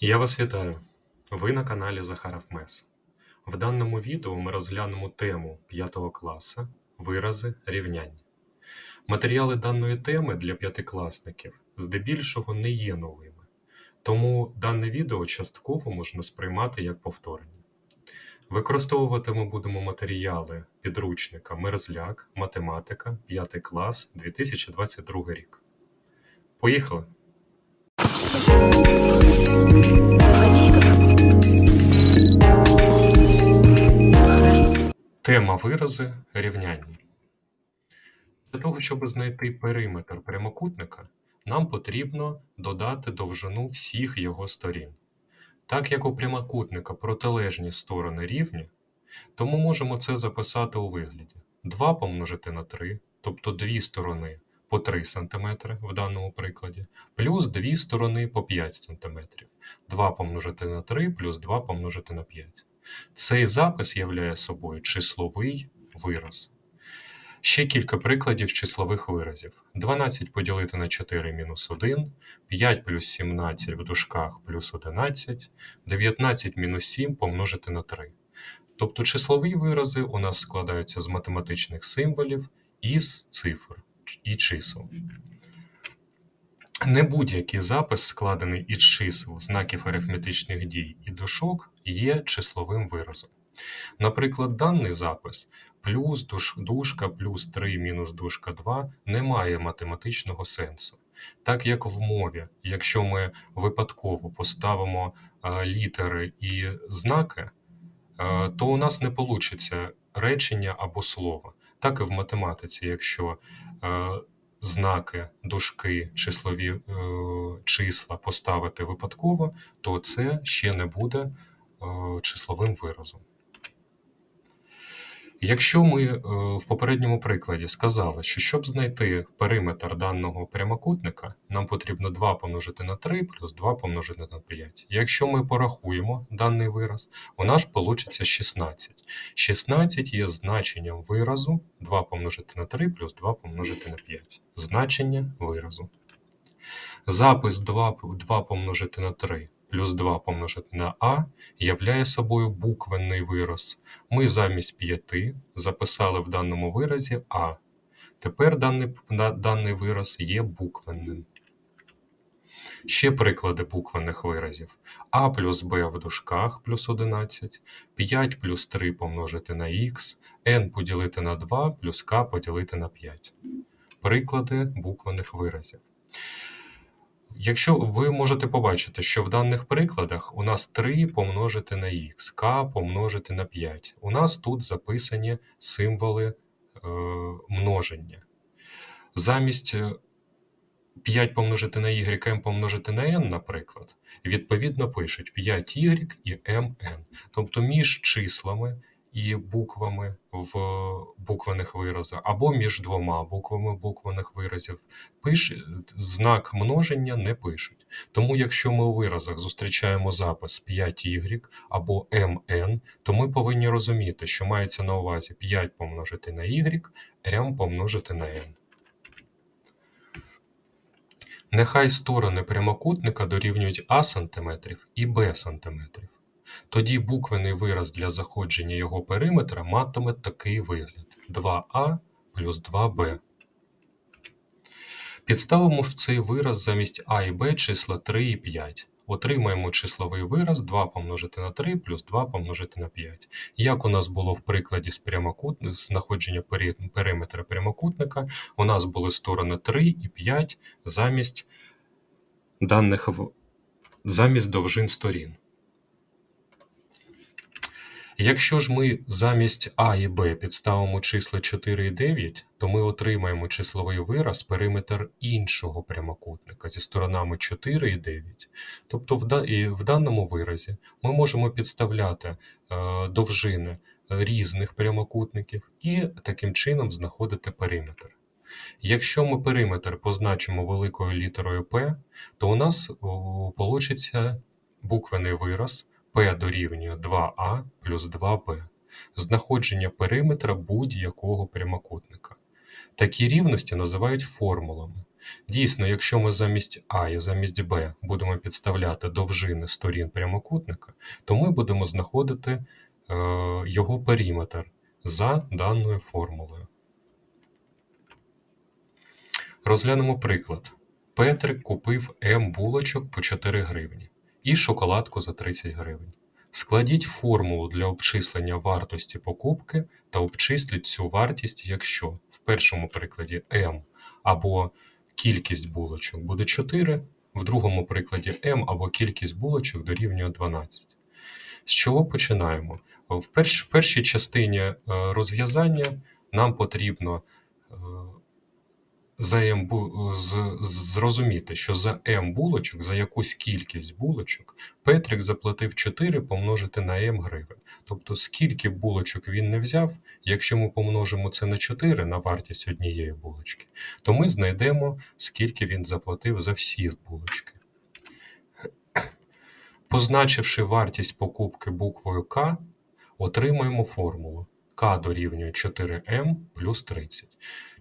Я вас вітаю! Ви на каналі Захаров Мес. В даному відео ми розглянемо тему 5 класу вирази рівнянь. Матеріали даної теми для п'ятикласників здебільшого не є новими, тому дане відео частково можна сприймати як повторення. Використовувати ми будемо матеріали підручника Мерзляк, математика, 5 клас, 2022 рік. Поїхали! Тема вирази рівняння. Для того, щоб знайти периметр прямокутника, нам потрібно додати довжину всіх його сторін. Так як у прямокутника протилежні сторони рівні, то ми можемо це записати у вигляді 2 помножити на 3, тобто дві сторони по 3 см в даному прикладі, плюс дві сторони по 5 см. 2 помножити на 3 плюс 2 помножити на 5. Цей запис являє собою числовий вираз. Ще кілька прикладів числових виразів. 12 поділити на 4 мінус 1, 5 плюс 17 в дужках плюс 11, 19 мінус 7 помножити на 3. Тобто числові вирази у нас складаються з математичних символів і з цифр і чисел. Не будь-який запис, складений із чисел, знаків арифметичних дій і дужок, є числовим виразом. Наприклад, даний запис плюс душ, дужка плюс 3 мінус дужка 2 не має математичного сенсу. Так як в мові, якщо ми випадково поставимо а, літери і знаки, а, то у нас не вийде речення або слово. Так і в математиці, якщо е, знаки, дужки, числові е, числа поставити випадково, то це ще не буде е, числовим виразом. Якщо ми е, в попередньому прикладі сказали, що щоб знайти периметр даного прямокутника, нам потрібно 2 помножити на 3 плюс 2 помножити на 5. Якщо ми порахуємо даний вираз, у нас вийде 16. 16 є значенням виразу 2 помножити на 3 плюс 2 помножити на 5. Значення виразу. Запис 2, 2 помножити на 3 плюс 2 помножити на а являє собою буквенний вираз. Ми замість 5 записали в даному виразі а. Тепер даний, даний вираз є буквенним. Ще приклади буквенних виразів. А плюс Б в дужках плюс 11, 5 плюс 3 помножити на х, n поділити на 2 плюс k поділити на 5. Приклади буквених виразів. Якщо ви можете побачити, що в даних прикладах у нас 3 помножити на х, k помножити на 5. У нас тут записані символи е, множення. Замість 5 помножити на y, m помножити на n, наприклад, відповідно пишуть 5y і mn. Тобто між числами і буквами в буквених виразах, або між двома буквами буквених виразів пиш, знак множення не пишуть. Тому, якщо ми у виразах зустрічаємо запис 5y або mn, то ми повинні розуміти, що мається на увазі 5 помножити на y, m помножити на n. Нехай сторони прямокутника дорівнюють а сантиметрів і б сантиметрів. Тоді буквений вираз для заходження його периметра матиме такий вигляд: 2а плюс 2b. Підставимо в цей вираз замість а і b числа 3 і 5. Отримаємо числовий вираз 2 помножити на 3 плюс 2 помножити на 5. Як у нас було в прикладі з прямокут... знаходження периметра прямокутника, у нас були сторони 3 і 5 замість даних замість довжин сторін. Якщо ж ми замість а і б підставимо числа 4 і 9, то ми отримаємо числовий вираз периметр іншого прямокутника зі сторонами 4 і 9. Тобто в даному виразі ми можемо підставляти е, довжини різних прямокутників і таким чином знаходити периметр. Якщо ми периметр позначимо великою літерою P, то у нас вийде буквений вираз P дорівнює 2а плюс 2b знаходження периметра будь-якого прямокутника. Такі рівності називають формулами. Дійсно, якщо ми замість А і замість Б будемо підставляти довжини сторін прямокутника, то ми будемо знаходити е, його периметр за даною формулою. Розглянемо приклад. Петрик купив М булочок по 4 гривні і шоколадку за 30 гривень. Складіть формулу для обчислення вартості покупки та обчисліть цю вартість, якщо в першому прикладі М або кількість булочок буде 4, в другому прикладі М або кількість булочок дорівнює 12. З чого починаємо? В, перш, в першій частині е, розв'язання нам потрібно е, за М з- зрозуміти, що за М булочок, за якусь кількість булочок, Петрик заплатив 4 помножити на М гривень. Тобто, скільки булочок він не взяв, якщо ми помножимо це на 4 на вартість однієї булочки, то ми знайдемо, скільки він заплатив за всі булочки. Позначивши вартість покупки буквою К, отримаємо формулу. К дорівнює 4М плюс 30.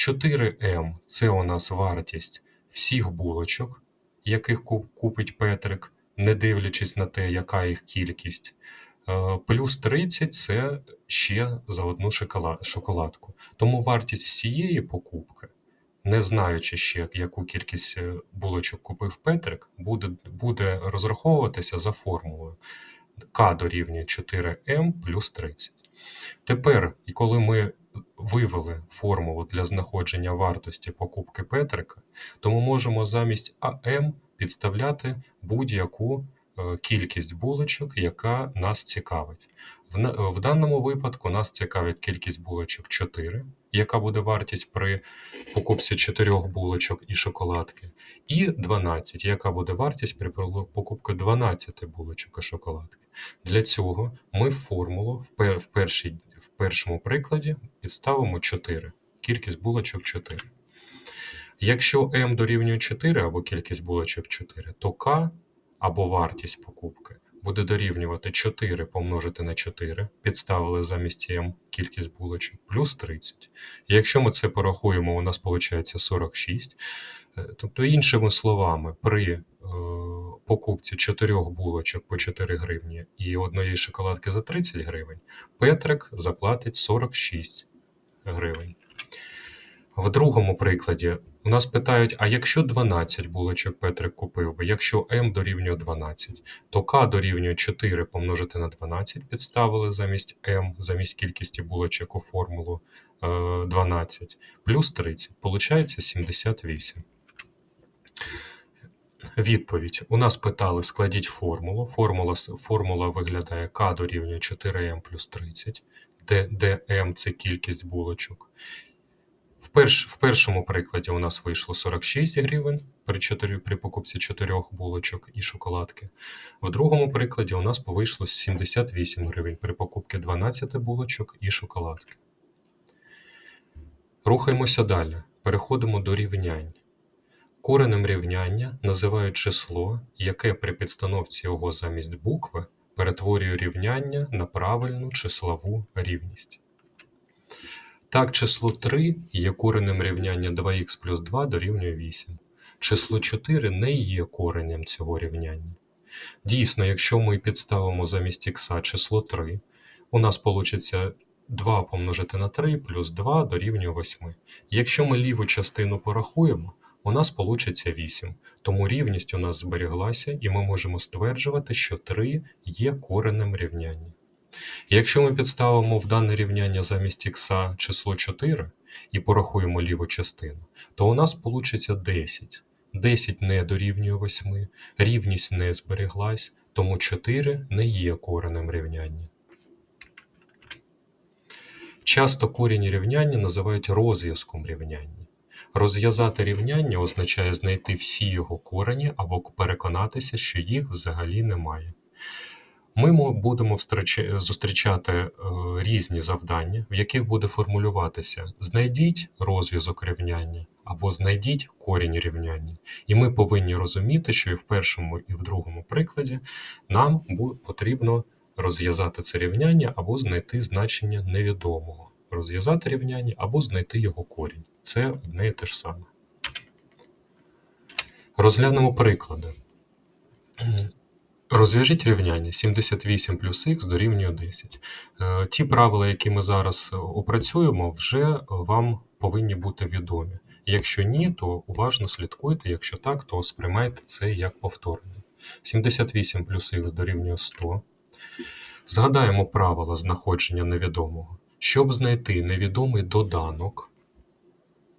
4М – це у нас вартість всіх булочок, яких купить Петрик, не дивлячись на те, яка їх кількість. Е, Плюс 30 – це ще за одну шоколадку. Тому вартість всієї покупки, не знаючи ще, яку кількість е, булочок купив Петрик, буде, буде розраховуватися за формулою. К дорівнює 4М плюс 30. Тепер, коли ми вивели формулу для знаходження вартості покупки Петрика, то ми можемо замість АМ підставляти будь-яку кількість булочок, яка нас цікавить. В, в даному випадку нас цікавить кількість булочок 4, яка буде вартість при покупці 4 булочок і шоколадки, і 12, яка буде вартість при покупці 12 булочок і шоколадки. Для цього ми формулу в, в, першій, в першому прикладі підставимо 4, кількість булочок 4. Якщо m дорівнює 4 або кількість булочок 4, то k або вартість покупки буде дорівнювати 4 помножити на 4, підставили замість m кількість булочок, плюс 30. І якщо ми це порахуємо, у нас виходить 46. Е, Тобто, іншими словами, при е, покупці 4 булочок по 4 гривні і одної шоколадки за 30 гривень, Петрик заплатить 46 гривень. В другому прикладі у нас питають: а якщо 12 булочок Петрик купив якщо М дорівнює 12, то К дорівнює 4 помножити на 12, підставили замість М, замість кількості булочок у формулу е, 12, плюс 30, получається 78. Відповідь. У нас питали, складіть формулу. Формула, формула виглядає К дорівнює 4М плюс 30, де, де М – це кількість булочок. Перш, в першому прикладі у нас вийшло 46 гривень при, 4, при покупці 4 булочок і шоколадки. В другому прикладі у нас вийшло 78 гривень при покупці 12 булочок і шоколадки. Рухаємося далі. Переходимо до рівнянь. Коренем рівняння називають число, яке при підстановці його замість букви перетворює рівняння на правильну числову рівність. Так, число 3 є коренем рівняння 2х плюс 2 дорівнює 8. Число 4 не є коренем цього рівняння. Дійсно, якщо ми підставимо замість х число 3, у нас вийде 2 помножити на 3 плюс 2 дорівнює 8. Якщо ми ліву частину порахуємо, у нас вийде 8. Тому рівність у нас зберіглася, і ми можемо стверджувати, що 3 є коренем рівняння. Якщо ми підставимо в дане рівняння замість х число 4 і порахуємо ліву частину, то у нас вийде 10. 10 не дорівнює 8, рівність не збереглась, тому 4 не є коренем рівняння. Часто корінь рівняння називають розв'язком рівняння. Розв'язати рівняння означає знайти всі його корені або переконатися, що їх взагалі немає. Ми будемо зустрічати е, різні завдання, в яких буде формулюватися знайдіть розв'язок рівняння або знайдіть корінь рівняння. І ми повинні розуміти, що і в першому, і в другому прикладі нам потрібно розв'язати це рівняння або знайти значення невідомого. Розв'язати рівняння або знайти його корінь. Це одне і те ж саме. Розглянемо приклади. Розв'яжіть рівняння 78 плюс х дорівнює 10. Е, Ті правила, які ми зараз е, опрацюємо, вже вам повинні бути відомі. Якщо ні, то уважно слідкуйте, якщо так, то сприймайте це як повторення. 78 плюс х дорівнює 100. Згадаємо правила знаходження невідомого. Щоб знайти невідомий доданок,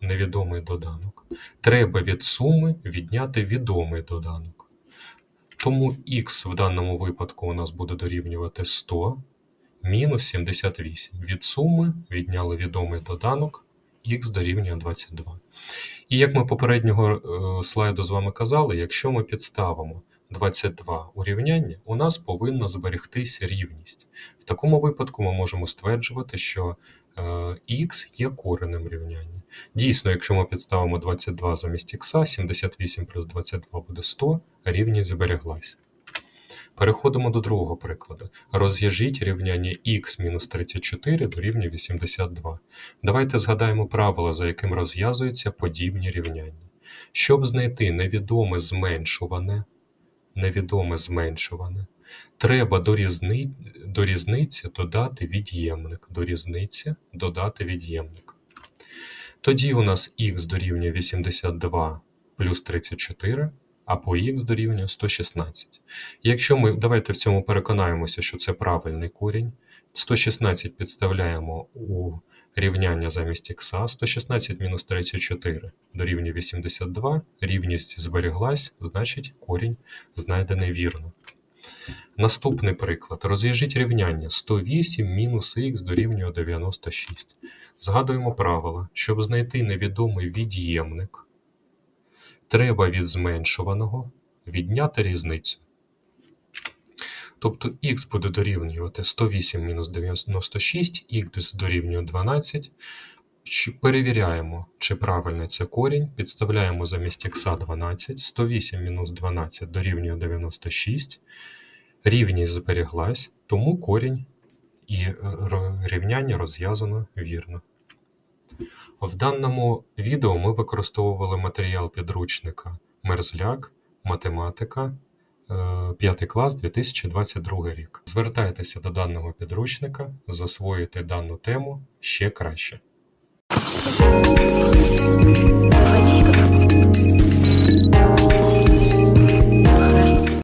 невідомий доданок, треба від суми відняти відомий доданок. Тому х в даному випадку у нас буде дорівнювати 100 мінус 78. Від суми відняли відомий доданок, х дорівнює 22. І як ми попереднього е, слайду з вами казали, якщо ми підставимо 22 у рівняння, у нас повинна зберегтися рівність. В такому випадку ми можемо стверджувати, що е, х є коренем рівняння. Дійсно, якщо ми підставимо 22 замість х, 78 плюс 22 буде 100, рівність збереглась. Переходимо до другого прикладу. Розв'яжіть рівняння х мінус 34 дорівнює 82. Давайте згадаємо правила, за яким розв'язуються подібні рівняння. Щоб знайти невідоме зменшуване, невідоме зменшуване, треба до, різни... до різниці додати від'ємник. До різниці додати від'ємник. Тоді у нас х дорівнює 82 плюс 34, а по х дорівнює 116. Якщо ми давайте в цьому переконаємося, що це правильний корінь, 116 підставляємо у рівняння замість х, 116 мінус 34 дорівнює 82, рівність зберіглась, значить корінь знайдений вірно. Наступний приклад. Розв'яжіть рівняння 108 мінус х дорівнює 96. Згадуємо правила. Щоб знайти невідомий від'ємник, треба від зменшуваного відняти різницю. Тобто х буде дорівнювати 108 мінус 96, х дорівнює 12. Перевіряємо, чи правильний це корінь. Підставляємо замість х 12. 108 мінус 12 дорівнює 96. Рівність зберіглась, тому корінь і е, рівняння розв'язано вірно. В даному відео ми використовували матеріал підручника Мерзляк, математика, 5 клас 2022 рік. Звертайтеся до даного підручника, засвоїти дану тему ще краще.